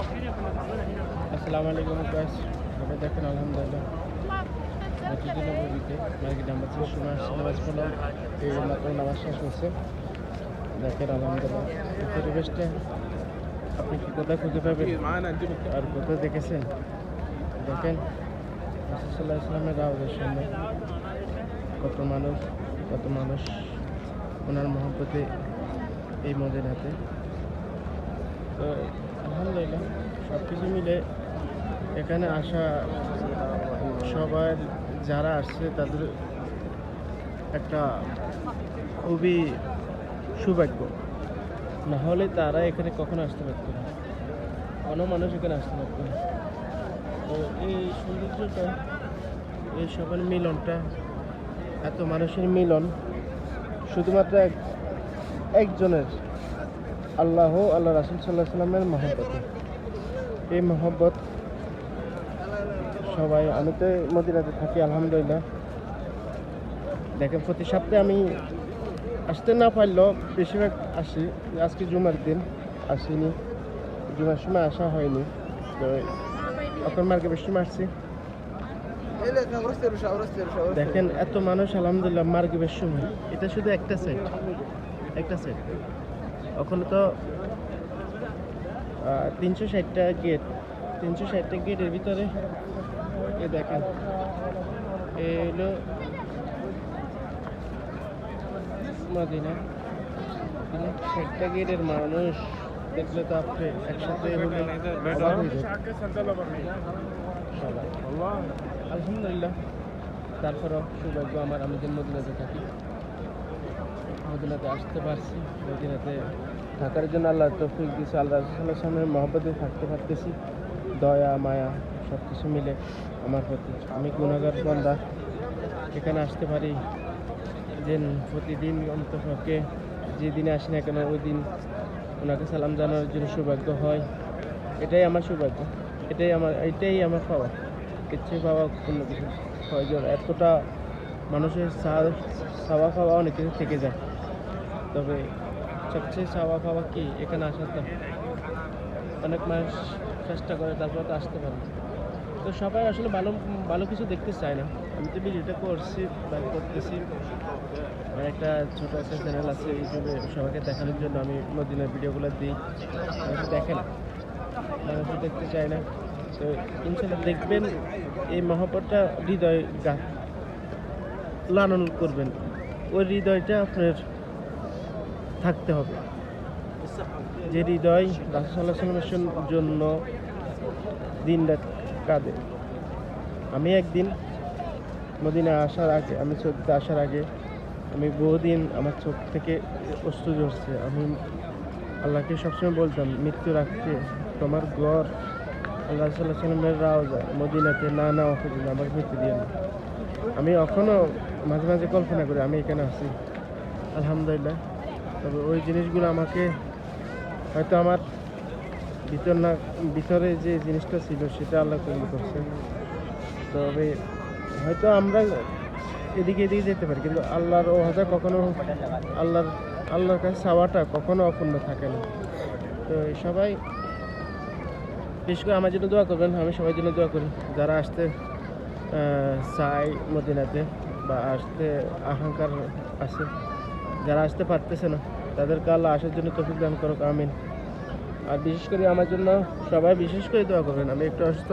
আসসালামু আলাইকুম গাইস সবাই দেখেন, আলহামদুলিল্লাহ। মসজিদে নামাজ পড়লাম এই মাত্র নামাজ শেষ হচ্ছে দেখেন, আলহামদুলিল্লাহ। আপনি কি কোথায় খুঁজে পাবেন? আর কোথায় দেখেছেন? দেখেন, রাসূলুল্লাহ ইসলামের রাওয়াজের সামনে। কত মানুষ কত মানুষ ওনার মহব্বতে এই মদিনাতে তো আলহামদুলিল্লাহ সব কিছু মিলে এখানে আসা সবার যারা আসছে তাদের একটা খুবই সৌভাগ্য। না হলে তারা এখানে কখনো আসতে পারত না। কোনো মানুষ এখানে আসতে পারত না। তো এই সৌন্দর্যটা, এই সবার মিলনটা, এত মানুষের মিলন, শুধুমাত্র এক একজনের আল্লাহ আল্লাহ রাসুল সাল্লাহ সাল্লামের মহব্বত। এই মহব্বত সবাই, আমি তো মদিনাতে থাকি, আলহামদুলিল্লাহ। দেখেন, প্রতি সপ্তাহে আমি আসতে না পারলেও বেশিরভাগ আসি। আজকে জুমার দিন, আসিনি। জুমার সময় আসা হয়নি। তো এখন মার্কে বেশি আসছি? দেখেন, এত মানুষ, আলহামদুলিল্লাহ মার্গেবের সময়। এটা শুধু একটা সেট একটা সেট ওখানে তো তিনশো ষাটটা গেট তিনশো ষাটটা গেটের ভিতরে এ দেখেন এ হলো মদিনা। ষাটটা গেটের মানুষ দেখলে তো আপনি একসাথে আলহামদুলিল্লাহ। তারপরও সৌভাগ্য আমার আমি যে মদিনাতে থাকি। মদিনাতে আসতে পারছি। মদিনাতে থাকার জন্য আল্লাহ তৌফিক দিয়েছে, আল্লাহ রসুল্লাহ সামনের মহব্বতে থাকতে পারতেছি। দয়া, মায়া সব কিছু মিলে আমার প্রতি। আমি গুণাগার বন্দা। এখানে আসতে পারি। যে প্রতিদিন অন্তপক্ষে যে দিনে আসি না কেন, ওই দিন ওনাকে সালাম জানানোর জন্য সৌভাগ্য হয়। এটাই আমার সৌভাগ্য। এটাই আমার এটাই আমার পাওয়া। কিচ্ছু পাওয়া কোনো কিছু। প্রয়োজন। এতটা মানুষের চাওয়া খাওয়া অনেক কিছু থেকে যায়। তবে সবচেয়ে চাওয়া খাওয়া কি? এখানে আসার তো অনেক মানুষ চেষ্টা করে, তারপর তো আসতে পারে তো সবাই আসলে ভালো ভালো কিছু দেখতে চায় না। আমি তো ভিডিওটা করছি বা করতেছি। আমার একটা ছোটো একটা চ্যানেল আছে ইউটিউবে, সবাইকে দেখানোর জন্য আমি মদিনার ভিডিওগুলো দিই। মানুষ দেখে না। মানুষ দেখতে চায় না। তো ইনশাল্লাহ দেখবেন, এই মহাপরটা হৃদয় গা লালন করবেন। ওই হৃদয়টা আপনার থাকতে হবে। যে হৃদয় সাল্লামের জন্য দিন রাত কাঁদে। আমি একদিন মদিনা আসার আগে, আমি সৌদিতে আসার আগে, আমি বহুদিন আমার চোখ থেকে অশ্রু ঝরছে। আমি আল্লাহকে সবসময় বলতাম মৃত্যু রাখতে তোমার ঘর আল্লাহ সাল্লাহ সাল্লামের রাওজা মদিনাতে না না পর্যন্ত আমার মৃত্যু দিয়ে না আমি এখনও মাঝে মাঝে কল্পনা করি, আমি এখানে আছি। আলহামদুলিল্লাহ। তবে ওই জিনিসগুলো আমাকে হয়তো আমার ভিতর না, ভিতরে যে জিনিসটা ছিল সেটা আল্লাহ কবুল করছে তবে হয়তো আমরা এদিকে এদিকে যেতে পারি, কিন্তু আল্লাহর ও হাজা কখনো, আল্লাহর আল্লাহর কাছে চাওয়াটা কখনো অপূর্ণ থাকে না। তো সবাই বিশেষ করে আমার জন্য দোয়া করবেন, আমি সবার জন্য দোয়া করি। যারা আসতে চাই মদিনাতে বা আসতে আহংকার আছে যারা আসতে পারতেছে না, তাদেরকে আল্লাহ আসার জন্য তফিক দান করুক, আমিন। আর বিশেষ করে আমার জন্য সবাই বিশেষ করে দোয়া করবেন, আমি একটু অসুস্থ।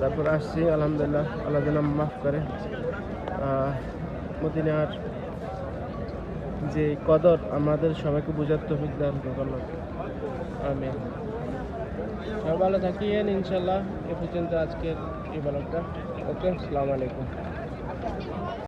তারপর আসছি, আলহামদুলিল্লাহ, আল্লাহ যেন মাফ করে। মদিনার যে কদর, আমাদের সবাইকে বোঝার তফিক দান আল্লাহ। আমিন। সবাই ভালো থাকিয়েন ইনশাল্লাহ এ পর্যন্ত আজকের এই ব্লগটা। ওকে, আসসালামু আলাইকুম।